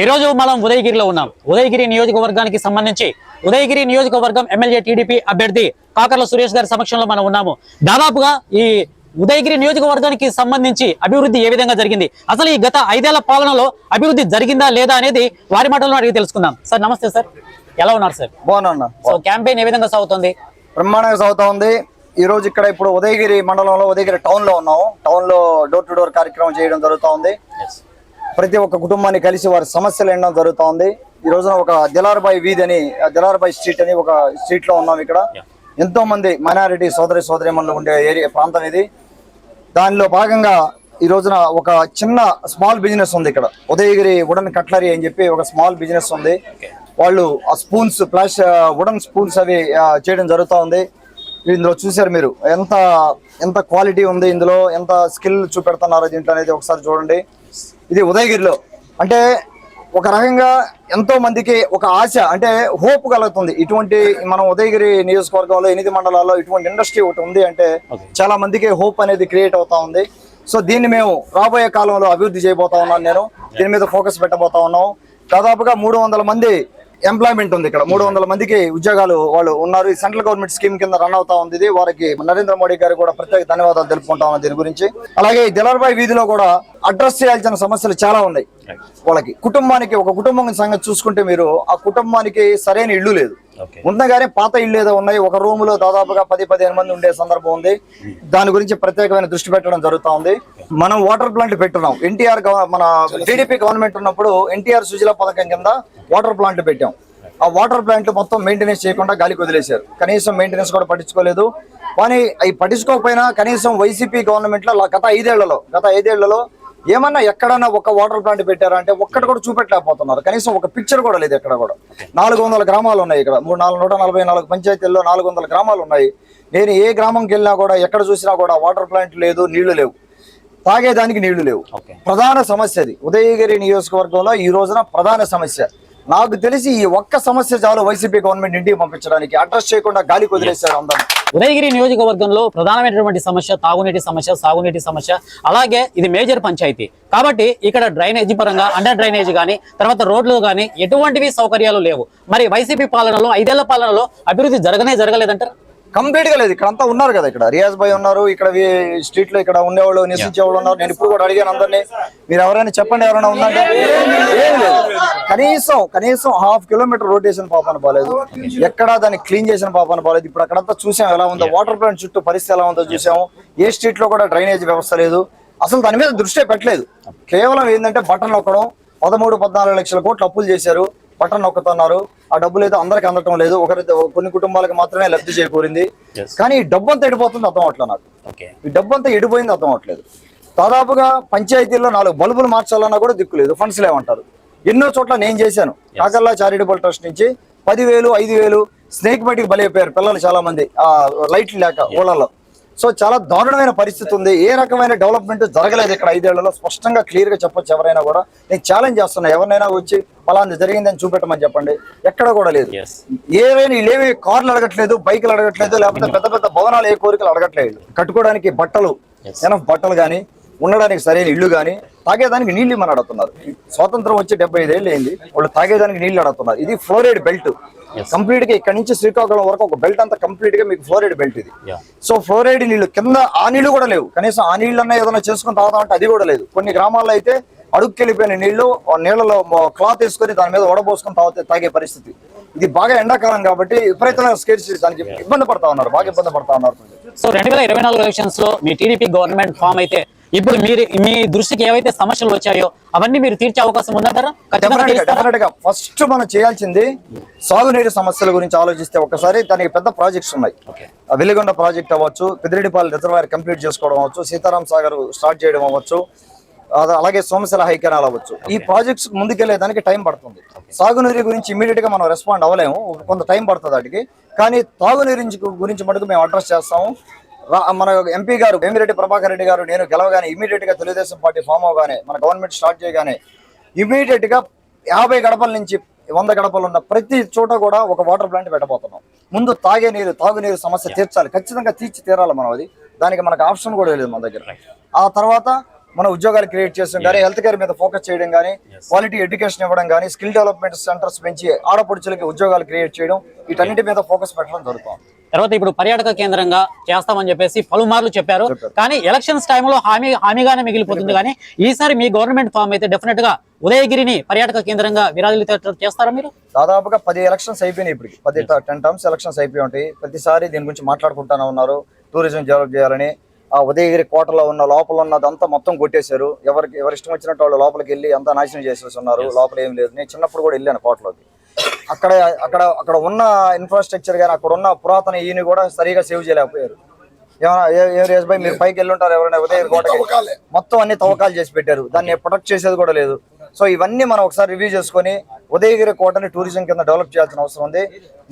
ఈ రోజు మనం ఉదయగిరిలో ఉన్నాం. ఉదయగిరి నియోజకవర్గానికి సంబంధించి ఉదయగిరి నియోజకవర్గం ఎమ్మెల్యే టీడీపీ అభ్యర్థి కాకర్ల సురేష్ గారి సమక్షంలో మనం ఉన్నాము. దాదాపుగా ఈ ఉదయగిరి నియోజకవర్గానికి సంబంధించి అభివృద్ధి ఏ విధంగా జరిగింది? అసలు ఈ గత ఐదేళ్ళ పాలనలో అభివృద్ధి జరిగిందా లేదా అనేది వారి మాటల్లో అడిగి తెలుసుకుందాం. సార్ నమస్తే సార్. ఎలా ఉన్నారు సార్? బాగున్నా సో క్యాంపెయిన్ ఏ విధంగా సాగుతుంది? బ్రహ్మాండంగా సాగుతా ఉంది. ఈ రోజు ఇక్కడ ఇప్పుడు ఉదయగిరి మండలంలో ఉదయగిరి టౌన్లో ఉన్నాము. టౌన్లో డోర్ టు డోర్ కార్యక్రమం చేయడం జరుగుతా ఉంది. ప్రతి ఒక్క కుటుంబాన్ని కలిసి వారి సమస్యలు ఎన్నడం జరుగుతా ఉంది ఈ రోజున ఒక దిలార్బాయి వీధి అని దిలార్బాయి స్ట్రీట్ అని ఒక స్ట్రీట్లో ఉన్నాం ఇక్కడ. ఎంతో మంది మైనారిటీ సోదరి సోదరిమణులు ఉండే ఏరియా ప్రాంతం ఇది. దానిలో భాగంగా ఈ రోజున ఒక చిన్న స్మాల్ బిజినెస్ ఉంది ఇక్కడ. ఉదయగిరి వుడన్ కట్లరీ అని చెప్పి ఒక స్మాల్ బిజినెస్ ఉంది. వాళ్ళు ఆ స్పూన్స్ ప్లస్ వుడన్ స్పూన్స్ అవి చేయడం జరుగుతూ ఉంది ఇందులో చూశారు మీరు ఎంత ఎంత క్వాలిటీ ఉంది ఇందులో ఎంత స్కిల్ చూపెడుతున్నారు దీంట్లో అనేది ఒకసారి చూడండి. ఇది ఉదయగిరిలో. అంటే ఒక రకంగా ఎంతో మందికి ఒక ఆశ అంటే హోప్ కలుగుతుంది. ఇటువంటి మనం ఉదయగిరి నియోజకవర్గంలో ఎనిమిది మండలాల్లో ఇటువంటి ఇండస్ట్రీ ఒకటి ఉంది అంటే చాలా మందికి హోప్ అనేది క్రియేట్ అవుతా ఉంది. సో దీన్ని మేము రాబోయే కాలంలో అభివృద్ధి చేయబోతా ఉన్నాను నేను. దీని మీద ఫోకస్ పెట్టబోతా ఉన్నాం. దాదాపుగా మూడు వందల మంది ఎంప్లాయ్మెంట్ ఉంది ఇక్కడ. మూడు వందల మందికి ఉద్యోగాలు వాళ్ళు ఉన్నారు. ఈ సెంట్రల్ గవర్నమెంట్ స్కీమ్ కింద రన్ అవుతా ఉంది ఇది. వారికి నరేంద్ర మోడీ గారు కూడా ప్రత్యేక ధన్యవాదాలు తెలుపుకుంటా ఉన్నాం దీని గురించి. అలాగే ఈ వీధిలో కూడా అడ్రస్ చేయాల్సిన సమస్యలు చాలా ఉన్నాయి. వాళ్ళకి కుటుంబానికి ఒక కుటుంబం సంగతి చూసుకుంటే మీరు ఆ కుటుంబానికి సరైన ఇల్లు లేదు. ఉన్న కానీ పాత ఇల్లు ఏదో ఉన్నాయి. ఒక రూమ్లో దాదాపుగా పది పదిహేను మంది ఉండే సందర్భం ఉంది. దాని గురించి ప్రత్యేకమైన దృష్టి పెట్టడం జరుగుతా ఉంది. మనం వాటర్ ప్లాంట్ పెట్టున్నాం ఎన్టీఆర్ మన టీడీపీ గవర్నమెంట్ ఉన్నప్పుడు ఎన్టీఆర్ సుజల పథకం కింద వాటర్ ప్లాంట్ పెట్టాం. ఆ వాటర్ ప్లాంట్ మొత్తం మెయింటెనెన్స్ చేయకుండా గాలికి వదిలేశారు. కనీసం మెయింటెనెన్స్ కూడా పట్టించుకోలేదు. కానీ అవి పట్టించుకోకపోయినా కనీసం వైసీపీ గవర్నమెంట్లో గత ఐదేళ్ళలో గత ఐదేళ్ళలో ఏమన్నా ఎక్కడన్నా ఒక వాటర్ ప్లాంట్ పెట్టారా అంటే ఒక్కటి కూడా చూపెట్టలేకపోతున్నారు. కనీసం ఒక పిక్చర్ కూడా లేదు ఎక్కడ కూడా. నాలుగు వందల గ్రామాలు ఉన్నాయి ఇక్కడ. మూడు నాలుగు నూట నలభై నాలుగు పంచాయతీల్లో నాలుగు వందల గ్రామాలు ఉన్నాయి. నేను ఏ గ్రామంకి వెళ్ళినా కూడా ఎక్కడ చూసినా కూడా వాటర్ ప్లాంట్ లేదు నీళ్ళు లేవు. తాగేదానికి నీళ్ళు లేవు. ప్రధాన సమస్య అది. ఉదయగిరి నియోజకవర్గంలో ఈ రోజున ప్రధాన సమస్య. నాకు తెలిసి ఈ ఒక్క సమస్య చాలు వైసీపీ గవర్నమెంట్ ఇంటికి పంపించడానికి. అడ్రస్ చేయకుండా గాలికి వదిలేశారు అందరూ. ఉదయగిరి నియోజకవర్గంలో ప్రధానమైనటువంటి సమస్య తాగునీటి సమస్య సాగునీటి సమస్య అలాగే ఇది మేజర్ పంచాయతీ. కాబట్టి ఇక్కడ డ్రైనేజీ పరంగా అండర్ డ్రైనేజ్ కానీ తర్వాత రోడ్లు కానీ ఎటువంటివి సౌకర్యాలు లేవు. మరి వైసీపీ పాలనలో ఐదేళ్ళ పాలనలో అభివృద్ధి జరగనే జరగలేదంటారు? కంప్లీట్గా లేదు. ఇక్కడ అంతా ఉన్నారు కదా ఇక్కడ. రియాజ్ భాయ్ ఉన్నారు ఇక్కడ స్ట్రీట్లో ఇక్కడ ఉండేవాళ్ళు నివసించేవాళ్ళు ఉన్నారు. నేను ఇప్పుడు కూడా అడిగాను అందరినీ. మీరు ఎవరైనా చెప్పండి ఎవరైనా ఉందంటే. ఏం లేదు. కనీసం కనీసం హాఫ్ కిలోమీటర్ రోడ్ వేసిన పాపన పోలేదు ఎక్కడా దాన్ని క్లీన్ చేసిన పాపన పోలేదు ఇప్పుడు అక్కడంతా చూసాం ఎలా ఉందో. వాటర్ ప్లాంట్ చుట్టూ పరిస్థితి ఎలా ఉందో చూసాము. ఏ స్ట్రీట్లో కూడా డ్రైనేజ్ వ్యవస్థ లేదు. అసలు దాని మీద దృష్టి పెట్టలేదు. కేవలం ఏంటంటే బటన్ నొక్కడం పదమూడు పద్నాలుగు లక్షల కోట్లు అప్పులు చేశారు. బటన్ నొక్కుతున్నారు ఆ డబ్బులు అయితే అందరికి అందటం లేదు. ఒకరి కొన్ని కుటుంబాలకు మాత్రమే లబ్ధి చేకూరింది. కానీ ఈ డబ్బు అంతా ఎడిపోతుంది అర్థం అవట్లేదు నాకు. ఈ డబ్బు అంతా ఎడిపోయింది అర్థం అవట్లేదు దాదాపుగా పంచాయతీల్లో నాలుగు బల్బులు మార్చాలన్నా కూడా దిక్కులేదు ఫండ్స్ లేవంటారు. ఎన్నో చోట్ల నేను చేశాను. కాకర్లా చారిటబుల్ ట్రస్ట్ నుంచి పదివేలు ఐదు వేలు స్నేక్ బయటికి బలైపోయారు పిల్లలు చాలా మంది ఆ లైట్లు లేక ఊళ్ళలో సో చాలా దారుణమైన పరిస్థితి ఉంది. ఏ రకమైన డెవలప్మెంట్ జరగలేదు ఇక్కడ ఐదేళ్ళలో. స్పష్టంగా క్లియర్గా చెప్పొచ్చు ఎవరైనా కూడా. నేను ఛాలెంజ్ చేస్తున్నా. ఎవరినైనా వచ్చి పలాంది జరిగిందని చూపెట్టమని చెప్పండి. ఎక్కడ కూడా లేదు. ఏవైనా వీళ్ళేమి కార్లు అడగట్లేదు బైకులు అడగట్లేదు లేకపోతే పెద్ద పెద్ద భవనాలు ఏ కోరికలు అడగట్లేదు. కట్టుకోవడానికి బట్టలు ఎనఫ్ బట్టలు కానీ ఉండడానికి సరైన ఇల్లు కానీ తాగేదానికి నీళ్ళు ఇమ్మని అడుగుతున్నారు. స్వాతంత్రం వచ్చి డెబ్బై ఐదేళ్ళు అయింది వాళ్ళు తాగేదానికి నీళ్ళు అడుగుతున్నారు. ఇది ఫ్లోరైడ్ బెల్ట్. కంప్లీట్గా ఇక్కడ నుంచి శ్రీకాకుళం వరకు ఒక బెల్ట్ అంతా కంప్లీట్గా మీకు ఫ్లోరైడ్ బెల్ట్ ఇది. సో ఫ్లోరైడ్ నీళ్ళు కింద ఆ నీళ్ళు కూడా లేవు. కనీసం ఆ నీళ్ళన్నా ఏదైనా చేసుకుని తాగుదామంటే అది కూడా లేదు. కొన్ని గ్రామాల్లో అయితే అడుక్కెళ్ళిపోయిన నీళ్ళు నీళ్ళలో క్లాత్ వేసుకొని దాని మీద వడబోసుకొని తాగితే తాగే పరిస్థితి. ఇది బాగా ఎండాకాలం కాబట్టి విపరీతమైన స్కేర్స్ దానికి ఇబ్బంది పడతా ఉన్నారు బాగా ఇబ్బంది పడతా ఉన్నారు. సో రెండు వేల ఇరవై నాలుగు ఎలక్షన్స్లో మీ టీడీపీ గవర్నమెంట్ ఫామ్ అయితే ఇప్పుడు మీరు మీ దృష్టికి ఏవైతే సమస్యలు వచ్చాయో అవన్నీ మీరు తీర్చే అవకాశం గా ఫస్ట్ మనం చేయాల్సింది సాగునీటి సమస్యల గురించి ఆలోచిస్తే ఒకసారి దానికి పెద్ద ప్రాజెక్ట్స్ ఉన్నాయి. వెలిగొండ ప్రాజెక్ట్ అవ్వచ్చు పెద్దిరెడ్డిపాలెం రిజర్వాయర్ కంప్లీట్ చేసుకోవడం అవ్వచ్చు సీతారాం సాగర్ స్టార్ట్ చేయడం అవ్వచ్చు అలాగే సోమశిల హై కెనాల్ అవ్వచ్చు. ఈ ప్రాజెక్ట్స్ ముందుకెళ్ళేదానికి టైం పడుతుంది. సాగునీరు గురించి ఇమీడియట్గా మనం రెస్పాండ్ అవ్వలేము. కొంత టైం పడుతుంది వాటికి. కానీ తాగునీరు గురించి మటుకు మేము అడ్రస్ చేస్తాము. మన ఎంపీ గారు వేమిరెడ్డి ప్రభాకర్ రెడ్డి గారు నేను గెలవగానే ఇమీడియట్గా తెలుగుదేశం పార్టీ ఫామ్ అవగానే మన గవర్నమెంట్ స్టార్ట్ చేయగానే ఇమీడియట్గా యాభై గడపల నుంచి వంద గడపలు ఉన్న ప్రతి చోట కూడా ఒక వాటర్ ప్లాంట్ పెట్టబోతున్నాం. ముందు తాగే నీరు తాగునీరు సమస్య తీర్చాలి. ఖచ్చితంగా తీర్చి తీరాలి మనం అది. దానికి మనకు ఆప్షన్ కూడా లేదు మన దగ్గర. ఆ తర్వాత మన ఉద్యోగాలు క్రియేట్ చేస్తాం కానీ హెల్త్ కేర్ మీద ఫోకస్ చేయడం కానీ క్వాలిటీ ఎడ్యుకేషన్ ఇవ్వడం కానీ స్కిల్ డెవలప్మెంట్ సెంటర్స్ పెంచి ఆడపడుచులకి ఉద్యోగాలు క్రియేట్ చేయడం వీటన్నిటి మీద ఫోకస్ పెట్టడం జరుగుతుంది. తర్వాత ఇప్పుడు పర్యాటక కేంద్రంగా చేస్తామని చెప్పేసి పలుమార్లు చెప్పారు. కానీ ఎలక్షన్స్ టైంలో హామీ హామీగానే మిగిలిపోతుంది. కానీ ఈసారి మీ గవర్నమెంట్ ఫామ్ అయితే డెఫినెట్గా ఉదయగిరిని పర్యాటక కేంద్రంగా విరాజిల్లేటట్టు చేస్తారా మీరు? దాదాపుగా పది ఎలక్షన్స్ అయిపోయినాయి ఇప్పటికి. పది టెన్ టర్మ్స్ ఎలక్షన్స్ అయిపోయి ఉంటాయి. ప్రతిసారి దీని గురించి మాట్లాడుకుంటానే ఉన్నారు. టూరిజం డెవలప్ చేయాలని ఆ ఉదయగిరి కోటలో ఉన్న లోపల ఉన్నదంతా మొత్తం కొట్టేశారు. ఎవరికి ఎవరి ఇష్టం వచ్చినట్టు వాళ్ళు లోపలికి వెళ్ళి అంతా నాశనం చేసేసి ఉన్నారు లోపల ఏం లేదు. నేను చిన్నప్పుడు కూడా వెళ్ళాను కోటలోకి. అక్కడ అక్కడ అక్కడ ఉన్న ఇన్ఫ్రాస్ట్రక్చర్ కానీ అక్కడ ఉన్న పురాతన ఈయన కూడా సరిగా సేవ్ చేయలేకపోయారు. ఏమన్నా బై మీరు పైకి వెళ్ళి ఉంటారు ఎవరైనా ఉదయం కోట మొత్తం అన్ని తవ్వకాలు చేసి పెట్టారు. దాన్ని ప్రొటెక్ట్ చేసేది కూడా లేదు. సో ఇవన్నీ మనం ఒకసారి రివ్యూ చేసుకొని ఉదయగిరి కోటని టూరిజం కింద డెవలప్ చేయాల్సిన అవసరం ఉంది.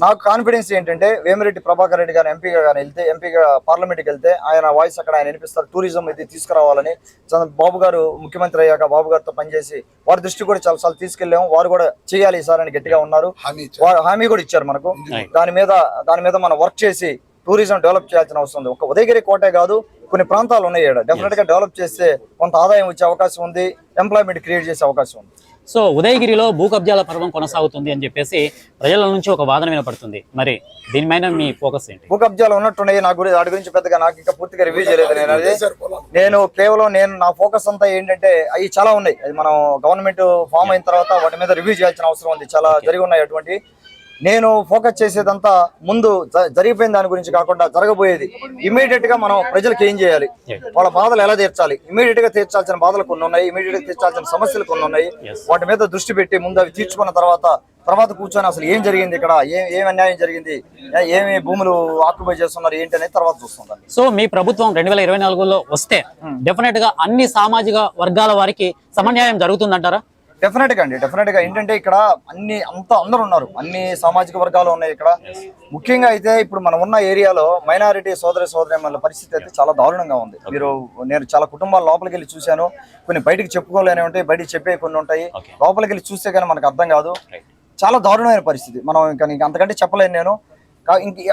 నాకు కాన్ఫిడెన్స్ ఏంటంటే వేమిరెడ్డి ప్రభాకర్ రెడ్డి గారు ఎంపీగా కానీ వెళ్తే ఎంపీగా పార్లమెంట్కి వెళ్తే ఆయన వాయిస్ అక్కడ ఆయన వినిపిస్తారు. టూరిజం ఇది తీసుకురావాలని బాబు గారు ముఖ్యమంత్రి అయ్యాక బాబు గారితో పనిచేసి వారి దృష్టి కూడా చాలా సార్లు తీసుకెళ్ళాము. వారు కూడా చేయాలి సార్ అని గట్టిగా ఉన్నారు. హామీ కూడా ఇచ్చారు మనకు. దాని మీద దాని మీద మనం వర్క్ చేసి టూరిజం డెవలప్ చేయాల్సిన అవసరం ఉంది. ఒక ఉదయగిరి కోటే కాదు కొన్ని ప్రాంతాలు ఉన్నాయి డెఫినెట్గా డెవలప్ చేస్తే కొంత ఆదాయం వచ్చే అవకాశం ఉంది. ఎంప్లాయ్మెంట్ క్రియేట్ చేసే అవకాశం ఉంది. సో ఉదయగిరిలో భూ కబ్జాల పర్వం కొనసాగుతుంది అని చెప్పేసి ప్రజల నుంచి ఒక వాదన వినపడుతుంది. మరి దీనిపైన మీ ఫోకస్ ఏంటి? భూ కబ్జాలు ఉన్నట్టున్నాయి. నా గురించి వాటి గురించి పెద్దగా నాకు ఇంకా పూర్తిగా రివ్యూ చేయలేదు నేను అది. నేను కేవలం నేను నా ఫోకస్ అంతా ఏంటంటే అవి చాలా ఉన్నాయి. అది మనం గవర్నమెంట్ ఫామ్ అయిన తర్వాత వాటి మీద రివ్యూ చేయాల్సిన అవసరం ఉంది. చాలా జరిగి ఉన్నాయి అటువంటి నేను ఫోకస్ చేసేదంతా ముందు జరిగిపోయిన దాని గురించి కాకుండా జరగబోయేది ఇమీడియట్గా మనం ప్రజలకు ఏం చేయాలి? వాళ్ళ బాధలు ఎలా తీర్చాలి? ఇమీడియట్గా తీర్చాల్సిన బాధలు కొన్ని ఉన్నాయి. ఇమీడియట్గా తీర్చాల్సిన సమస్యలు కొన్ని ఉన్నాయి. వాటి మీద దృష్టి పెట్టి ముందు అవి తీర్చుకున్న తర్వాత తర్వాత కూర్చొని అసలు ఏం జరిగింది ఇక్కడ? ఏం ఏం అన్యాయం జరిగింది? ఏమి భూములు ఆక్యుపై చేస్తున్నారు? ఏంటి అనేది తర్వాత చూస్తుంటాను సో మీ ప్రభుత్వం రెండు వేల ఇరవై నాలుగులో వస్తే డెఫినెట్గా అన్ని సామాజిక వర్గాల వారికి సమన్యాయం జరుగుతుందంటారా? డెఫినెట్గా అండి డెఫినెట్గా. ఏంటంటే ఇక్కడ అన్ని అంతా అందరూ ఉన్నారు. అన్ని సామాజిక వర్గాలు ఉన్నాయి ఇక్కడ. ముఖ్యంగా అయితే ఇప్పుడు మనం ఉన్న ఏరియాలో మైనారిటీ సోదరి సోదరి పరిస్థితి అయితే చాలా దారుణంగా ఉంది. మీరు నేను చాలా కుటుంబాల లోపలికి వెళ్ళి చూశాను. కొన్ని బయటికి చెప్పుకోలేని ఉంటాయి బయటికి చెప్పే కొన్ని ఉంటాయి. లోపలికి వెళ్ళి చూస్తే కానీ మనకు అర్థం కాదు. చాలా దారుణమైన పరిస్థితి. మనం ఇంకా అంతకంటే చెప్పలేను నేను.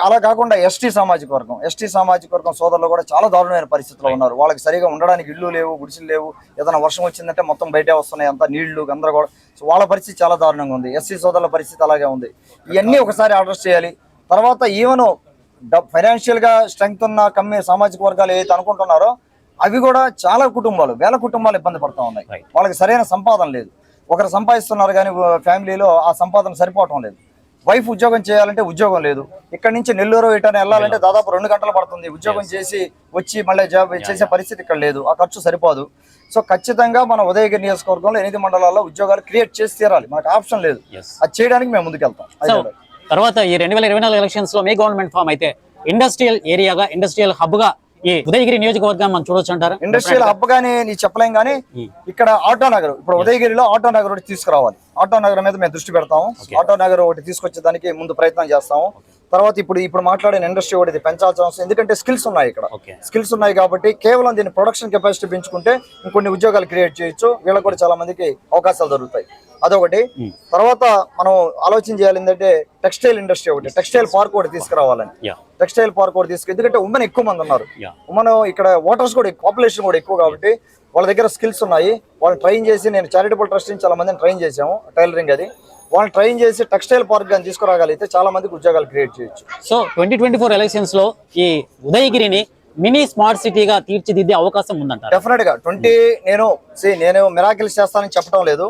అలా కాకుండా ఎస్టీ సామాజిక వర్గం ఎస్టీ సామాజిక వర్గం సోదరులు కూడా చాలా దారుణమైన పరిస్థితిలో ఉన్నారు. వాళ్ళకి సరిగా ఉండడానికి ఇల్లు లేవు గుడిసెలు లేవు. ఏదైనా వర్షం వచ్చిందంటే మొత్తం బయటే వస్తున్నాయి. అంతా నీళ్ళు అందరూ కూడా సో వాళ్ళ పరిస్థితి చాలా దారుణంగా ఉంది. ఎస్సీ సోదరుల పరిస్థితి అలాగే ఉంది. ఇవన్నీ ఒకసారి అడ్రస్ చేయాలి. తర్వాత ఈవెన్ ఫైనాన్షియల్గా స్ట్రెంగ్త్ ఉన్న కమ్మి సామాజిక వర్గాలు ఏదైతే అనుకుంటున్నారో అవి కూడా చాలా కుటుంబాలు వేల కుటుంబాలు ఇబ్బంది పడుతూ ఉన్నాయి. వాళ్ళకి సరైన సంపాదన లేదు. ఒకరు సంపాదిస్తున్నారు కానీ ఫ్యామిలీలో ఆ సంపాదన సరిపోవటం లేదు. వైఫ్ ఉద్యోగం చేయాలంటే ఉద్యోగం లేదు. ఇక్కడ నుంచి నెల్లూరు ఇటని వెళ్ళాలంటే దాదాపు రెండు గంటలు పడుతుంది. ఉద్యోగం చేసి వచ్చి మళ్ళీ జాబ్ చేసే పరిస్థితి ఇక్కడ లేదు. ఆ ఖర్చు సరిపోదు. సో ఖచ్చితంగా మన ఉదయగిరి నియోజకవర్గంలో ఎనిమిది మండలాల్లో ఉద్యోగాలు క్రియేట్ చేసి తీరాలి. మనకు ఆప్షన్ లేదు. అది చేయడానికి మేము ముందుకెళ్తాం. తర్వాత ఈ రెండు వేల ఇరవై నాలుగు ఎలక్షన్స్లో మీ గవర్నమెంట్ ఫామ్ అయితే ఇండస్ట్రియల్ ఏరియాగా ఇండస్ట్రియల్ హబ్గా ఈ ఉదయగిరి నియోజకవర్గం మనం చూడొచ్చు అంటారా? ఇండస్ట్రియల్ హబ్ గానీ నీ చెప్పలేం కానీ ఇక్కడ ఆటో నగర్ ఇప్పుడు ఉదయగిరిలో ఆటో నగర్ ఒకటి తీసుకురావాలి. ఆటో నగర్ మీద మేము దృష్టి పెడతాము. ఆటో నగర్ ఒకటి తీసుకొచ్చే దానికి ముందు ప్రయత్నం చేస్తాము. తర్వాత ఇప్పుడు ఇప్పుడు మాట్లాడిన ఇండస్ట్రీ ఒకటి ఇది పెంచాల్సిన అవసరం. ఎందుకంటే స్కిల్స్ ఉన్నాయి ఇక్కడ. స్కిల్స్ ఉన్నాయి కాబట్టి కేవలం దీని ప్రొడక్షన్ కెపాసిటీ పెంచుకుంటే ఇంకొన్ని ఉద్యోగాలు క్రియేట్ చేయొచ్చు. వీళ్ళకి కూడా చాలా మందికి అవకాశాలు దొరుకుతాయి. అదొకటి. తర్వాత మనం ఆలోచన చేయాలి ఏంటంటే టెక్స్టైల్ ఇండస్ట్రీ ఒకటి. టెక్స్టైల్ పార్క్ ఒకటి తీసుకురావాలని. టెక్స్టైల్ పార్క్ ఒకటి తీసుకు ఎందుకంటే ఉమెన్ ఎక్కువ మంది ఉన్నారు. యా. మనం ఇక్కడ ఓటర్స్ కూడా పాపులేషన్ కూడా ఎక్కువ కాబట్టి వాళ్ళ దగ్గర స్కిల్స్ ఉన్నాయి. వాళ్ళు ట్రైన్ చేసి నేను చారిటబుల్ ట్రస్ట్ నుంచి చాలా మందిని ట్రైన్ చేసాము టైలరింగ్ అది. వాళ్ళు ట్రైన్ చేసి టెక్స్టైల్ పార్క్ కానీ తీసుకురాగలిగితే చాలా మందికి ఉద్యోగాలు క్రియేట్ చేయొచ్చు. సో ట్వంటీ ట్వంటీ ఫోర్ ఎలక్షన్స్లో ఈ ఉదయగిరిని మినీ స్మార్ట్ సిటీగా తీర్చిదిద్దే అవకాశం ఉందంటారు? డెఫినెట్గా. ట్వంటీ నేను see, నేను మిరాకిల్స్ చేస్తానని చెప్పడం లేదు.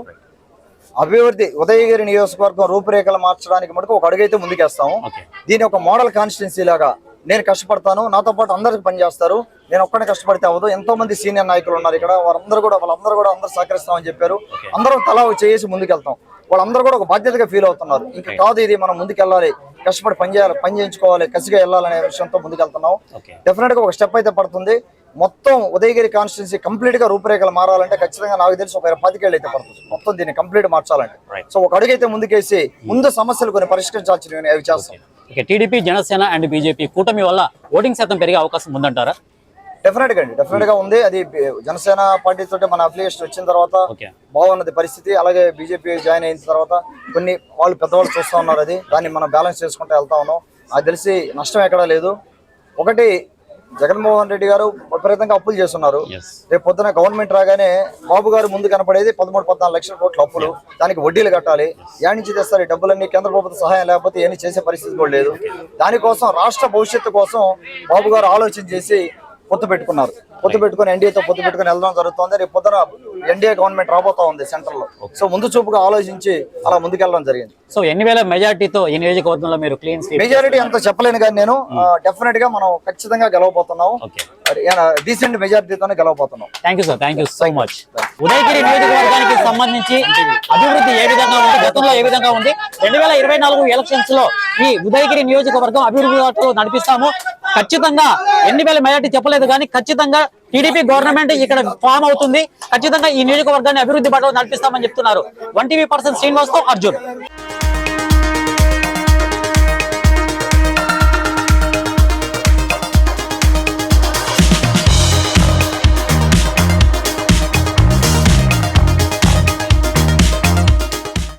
అభివృద్ధి ఉదయగిరి నియోజకవర్గం రూపురేఖలు మార్చడానికి మటుకు ఒక అడుగైతే ముందుకేస్తాము. దీని ఒక మోడల్ కాన్స్టిట్యున్సీ లాగా నేను కష్టపడతాను. నాతో పాటు అందరికి పనిచేస్తారు. నేను ఒక్కడే కష్టపడితే అవ్వదు. ఎంతో మంది సీనియర్ నాయకులు ఉన్నారు ఇక్కడ. వారందరూ కూడా వాళ్ళందరూ కూడా అందరూ సహకరిస్తామని చెప్పారు. అందరం తలా చేసి ముందుకెళ్తాం. వాళ్ళందరూ కూడా ఒక బాధ్యతగా ఫీల్ అవుతున్నారు. ఇంకా కాదు ఇది మనం ముందుకెళ్ళాలి కష్టపడి పని చేయాలి పని చేయించుకోవాలి కసిగా వెళ్ళాలనే విషయంతో ముందుకెళ్తున్నాం. డెఫినెట్గా ఒక స్టెప్ అయితే పడుతుంది. మొత్తం ఉదయగిరి కాన్స్టిట్యున్సీ కంప్లీట్గా రూపురేఖలు మారాలంటే ఖచ్చితంగా నాకు తెలిసి ఒక పాతికేళ్ళు అయితే పడుతుంది. మొత్తం దీన్ని కంప్లీట్ మార్చాలంటే. సో ఒక అడుగైతే ముందుకేసి ముందు సమస్యలు కొన్ని పరిష్కరించాల్సినవి అవి చేస్తాం టీడీపీ జనసేన అండ్ బీజేపీ కూటమి వల్ల ఓటింగ్ శాతం పెరిగే అవకాశం ఉందంటారా? డెఫినెట్గా అండి డెఫినెట్గా ఉంది. అది జనసేన పార్టీ తోటి మన అఫిలియేషన్ వచ్చిన తర్వాత బాగున్నది పరిస్థితి. అలాగే బీజేపీ జాయిన్ అయిన తర్వాత కొన్ని వాళ్ళు పెద్దవాళ్ళు చూస్తా ఉన్నారు అది. దాన్ని మనం బ్యాలెన్స్ చేసుకుంటూ వెళ్తా ఉన్నాం. అది తెలిసి నష్టం ఎక్కడా లేదు. ఒకటి జగన్మోహన్ రెడ్డి గారు విపరీతంగా అప్పులు చేస్తున్నారు. రేపు పొద్దున గవర్నమెంట్ రాగానే బాబు గారు ముందు కనపడేది పదమూడు పద్నాలుగు లక్షల కోట్ల అప్పులు. దానికి వడ్డీలు కట్టాలి. యా నుంచి తెస్తారు ఈ డబ్బులన్నీ. కేంద్ర ప్రభుత్వ సహాయం లేకపోతే ఏమీ చేసే పరిస్థితి కూడా లేదు. దానికోసం రాష్ట్ర భవిష్యత్తు కోసం బాబు గారు ఆలోచన చేసి పొత్తు పెట్టుకున్నారు. పొత్తు పెట్టుకుని ఎన్డీఏతో పొత్తు పెట్టుకుని వెళ్ళడం జరుగుతుంది. రేపు పొద్దున ఎన్డీఏ గవర్నమెంట్ రాబోతా ఉంది సెంటర్లో సో ముందు చూపుగా ఆలోచించి అలా ముందుకెళ్ళడం జరిగింది. సో ఎన్ని వేల మెజార్టీతో ఈ నియోజకవర్గంలో మీరు క్లీన్ మెజారిటీ అంత చెప్పలేను కానీ నేను డెఫినెట్గా మనం ఖచ్చితంగా గెలవబోతున్నాం డీసెంట్ మెజారిటీతోనే గెలవబోతున్నాం thank you sir thank you so much Udayagiri నియోజకవర్గానికి సంబంధించి అభివృద్ధి ఏ విధంగా ఉంది గతంలో ఏ విధంగా ఉంది? రెండు వేల ఇరవై నాలుగు ఎలక్షన్స్లో ఈ ఉదయగిరి నియోజకవర్గం అభివృద్ధి నడిపిస్తాము. ఖచ్చితంగా ఎన్ని వేల మెజార్టీ చెప్పలేదు కానీ ఖచ్చితంగా టీడీపీ గవర్నమెంట్ ఇక్కడ ఫామ్ అవుతుంది. ఖచ్చితంగా ఈ నియోజకవర్గాన్ని అభివృద్ధి బాటలో నడిపిస్తామని చెప్తున్నారు. వన్ టీవీ పర్సన్ శ్రీనివాస్తో అర్జున్.